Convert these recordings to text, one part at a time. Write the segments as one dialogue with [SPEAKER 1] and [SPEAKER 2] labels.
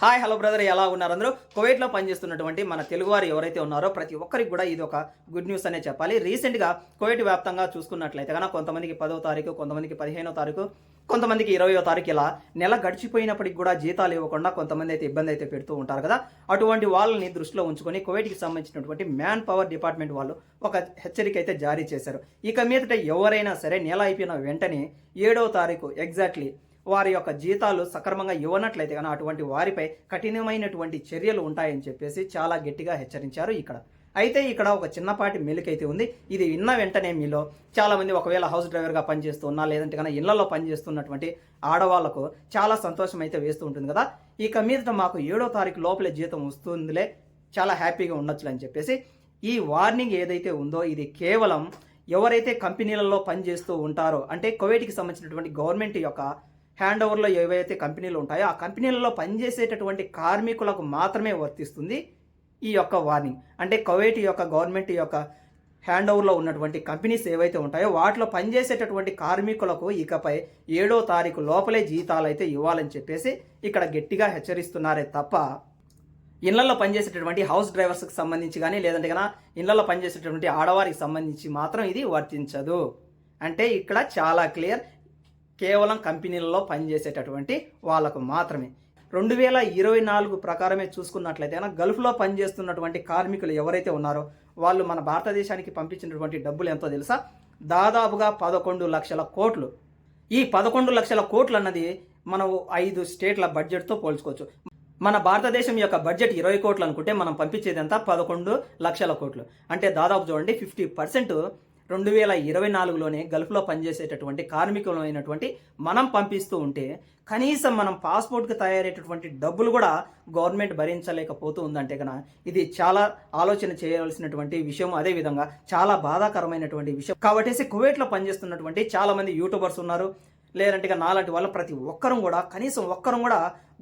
[SPEAKER 1] Hi hello brother ఎలా ఉన్నారు అందరూ? కువైట్లో పనిచేస్తున్నటువంటి మన తెలుగువారు ఎవరైతే ఉన్నారో ప్రతి ఒక్కరికి కూడా ఇది ఒక గుడ్ న్యూస్ అనే చెప్పాలి. రీసెంట్గా కువైట్ వ్యాప్తంగా చూసుకున్నట్లయితే కనుక కొంతమందికి పదో తారీఖు కొంతమందికి పదిహేనో తారీఖు కొంతమందికి ఇరవయో తారీఖు ఇలా నెల గడిచిపోయినప్పటికి కూడా జీతాలు ఇవ్వకుండా కొంతమంది అయితే ఇబ్బంది అయితే పెడుతూ ఉంటారు కదా. అటువంటి వాళ్ళని దృష్టిలో ఉంచుకొని కువైట్కి సంబంధించినటువంటి మ్యాన్ పవర్ డిపార్ట్మెంట్ వాళ్ళు ఒక హెచ్చరిక అయితే జారీ చేశారు. ఇక మీదట ఎవరైనా సరే నెల అయిపోయిన వెంటనే ఏడవ తారీఖు ఎగ్జాక్ట్లీ వారి యొక్క జీతాలు సక్రమంగా ఇవ్వనట్లయితే కానీ అటువంటి వారిపై కఠినమైనటువంటి చర్యలు ఉంటాయని చెప్పేసి చాలా గట్టిగా హెచ్చరించారు ఇక్కడ. అయితే ఇక్కడ ఒక చిన్నపాటి మెలికైతే ఉంది. ఇది విన్న వెంటనే మీలో చాలామంది ఒకవేళ హౌస్ డ్రైవర్గా పనిచేస్తూ ఉన్నా లేదంటే కన్నా ఇళ్ళలో పనిచేస్తున్నటువంటి ఆడవాళ్ళకు చాలా సంతోషం అయితే వేస్తూ ఉంటుంది కదా. ఇక మీదట మాకు ఏడో తారీఖు లోపలే జీతం వస్తుందిలే చాలా హ్యాపీగా ఉండొచ్చు అని చెప్పేసి ఈ వార్నింగ్ ఏదైతే ఉందో ఇది కేవలం ఎవరైతే కంపెనీలలో పనిచేస్తూ ఉంటారో అంటే కువైట్కి సంబంధించినటువంటి గవర్నమెంట్ యొక్క హ్యాండ్ ఓవర్లో ఏవైతే కంపెనీలు ఉంటాయో ఆ కంపెనీలలో పనిచేసేటటువంటి కార్మికులకు మాత్రమే వర్తిస్తుంది ఈ యొక్క వార్నింగ్. అంటే కువైట్ యొక్క గవర్నమెంట్ యొక్క హ్యాండ్ ఓవర్లో ఉన్నటువంటి కంపెనీస్ ఏవైతే ఉంటాయో వాటిలో పనిచేసేటటువంటి కార్మికులకు ఇకపై ఏడో తారీఖు లోపలే జీతాలు అయితే ఇవ్వాలని చెప్పేసి ఇక్కడ గట్టిగా హెచ్చరిస్తున్నారే తప్ప ఇళ్ళలో పనిచేసేటటువంటి హౌస్ డ్రైవర్స్కి సంబంధించి కానీ లేదంటే కన్నా ఇళ్ళలో పనిచేసేటటువంటి ఆడవారికి సంబంధించి మాత్రం ఇది వర్తించదు. అంటే ఇక్కడ చాలా క్లియర్ కేవలం కంపెనీలలో పనిచేసేటటువంటి వాళ్ళకు మాత్రమే. రెండు వేల ఇరవై నాలుగు ప్రకారమే చూసుకున్నట్లయితే గల్ఫ్లో పనిచేస్తున్నటువంటి కార్మికులు ఎవరైతే ఉన్నారో వాళ్ళు మన భారతదేశానికి పంపించినటువంటి డబ్బులు ఎంతో తెలుసా? దాదాపుగా పదకొండు లక్షల కోట్లు. ఈ పదకొండు లక్షల కోట్లు అన్నది మనం ఐదు స్టేట్ల బడ్జెట్తో పోల్చుకోవచ్చు. మన భారతదేశం యొక్క బడ్జెట్ ఇరవై కోట్లు అనుకుంటే మనం పంపించేది ఎంత? పదకొండు లక్షల కోట్లు. అంటే దాదాపు చూడండి ఫిఫ్టీ పర్సెంట్ రెండు వేల ఇరవై నాలుగులోనే గల్ఫ్లో పనిచేసేటటువంటి కార్మికులైనటువంటి మనం పంపిస్తూ ఉంటే కనీసం మనం పాస్పోర్ట్కి తయారయ్యేటటువంటి డబ్బులు కూడా గవర్నమెంట్ భరించలేకపోతూ ఉందంటే కనుక ఇది చాలా ఆలోచన చేయవలసినటువంటి విషయం. అదేవిధంగా చాలా బాధాకరమైనటువంటి విషయం. కాబట్టి కువైట్లో పనిచేస్తున్నటువంటి చాలామంది యూట్యూబర్స్ ఉన్నారు. లేదంటే నాలాంటి వల్ల ప్రతి ఒక్కరం కూడా కనీసం ఒక్కరం కూడా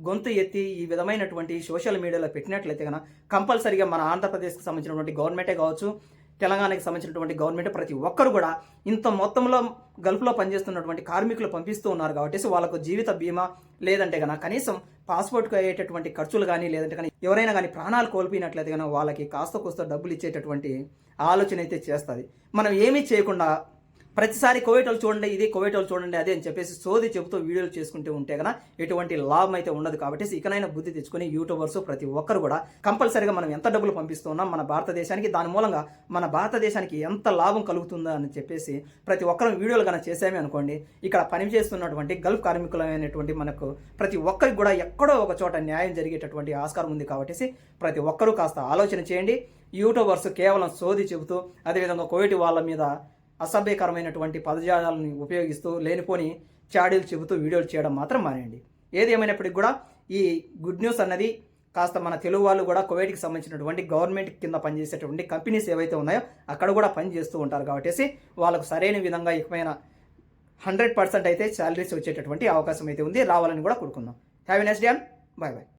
[SPEAKER 1] గొంతు ఎత్తి ఈ విధమైనటువంటి సోషల్ మీడియాలో పెట్టినట్లయితే కనుక కంపల్సరిగా మన ఆంధ్రప్రదేశ్కి సంబంధించినటువంటి గవర్నమెంటే కావచ్చు తెలంగాణకి సంబంధించినటువంటి గవర్నమెంట్ ప్రతి ఒక్కరు కూడా ఇంత మొత్తంలో గల్ఫ్లో పనిచేస్తున్నటువంటి కార్మికులు పంపిస్తూ ఉన్నారు కాబట్టి వాళ్ళకు జీవిత బీమా లేదంటే కనుక కనీసం పాస్పోర్ట్కి అయ్యేటటువంటి ఖర్చులు కానీ లేదంటే కానీ ఎవరైనా కానీ ప్రాణాలు కోల్పోయినట్లయితే కనుక వాళ్ళకి కాస్త కూస్త డబ్బులు ఇచ్చేటటువంటి ఆలోచన అయితే చేస్తుంది. మనం ఏమీ చేయకుండా ప్రతిసారి కోవిడ్ వాళ్ళు చూడండి ఇది కోవిడ్ వాళ్ళు చూడండి అదే అని చెప్పేసి సోది చెబుతూ వీడియోలు చేసుకుంటూ ఉంటే కదా ఎటువంటి లాభం అయితే ఉండదు కాబట్టి ఇకనైనా బుద్ధి తెచ్చుకొని యూట్యూబర్స్ ప్రతి ఒక్కరు కూడా కంపల్సరీగా మనం ఎంత డబ్బులు పంపిస్తున్నాం మన భారతదేశానికి దాని మూలంగా మన భారతదేశానికి ఎంత లాభం కలుగుతుందో అని చెప్పేసి ప్రతి ఒక్కరు వీడియోలు కనుక చేసామే అనుకోండి ఇక్కడ పని చేస్తున్నటువంటి గల్ఫ్ కార్మికులైనటువంటి మనకు ప్రతి ఒక్కరికి కూడా ఎక్కడో ఒక చోట న్యాయం జరిగేటటువంటి ఆస్కారం ఉంది కాబట్టి ప్రతి ఒక్కరూ కాస్త ఆలోచన చేయండి. యూట్యూబర్స్ కేవలం సోది చెబుతూ అదేవిధంగా కోవిడ్ వాళ్ళ మీద అసభ్యకరమైనటువంటి పదజాలాలను ఉపయోగిస్తూ లేనిపోని చాడీలు చెబుతూ వీడియోలు చేయడం మాత్రం మానేయండి. ఏది ఏమైనప్పటికీ కూడా ఈ గుడ్ న్యూస్ అన్నది కాస్త మన తెలుగు వాళ్ళు కూడా కువైట్కి సంబంధించినటువంటి గవర్నమెంట్ కింద పనిచేసేటువంటి కంపెనీస్ ఏవైతే ఉన్నాయో అక్కడ కూడా పనిచేస్తూ ఉంటారు కాబట్టి వాళ్ళకు సరైన విధంగా ఎక్కువైన హండ్రెడ్ పర్సెంట్ అయితే శాలరీస్ వచ్చేటటువంటి అవకాశం అయితే ఉంది. రావాలని కూడా కోరుకుందాం. Have next day bye bye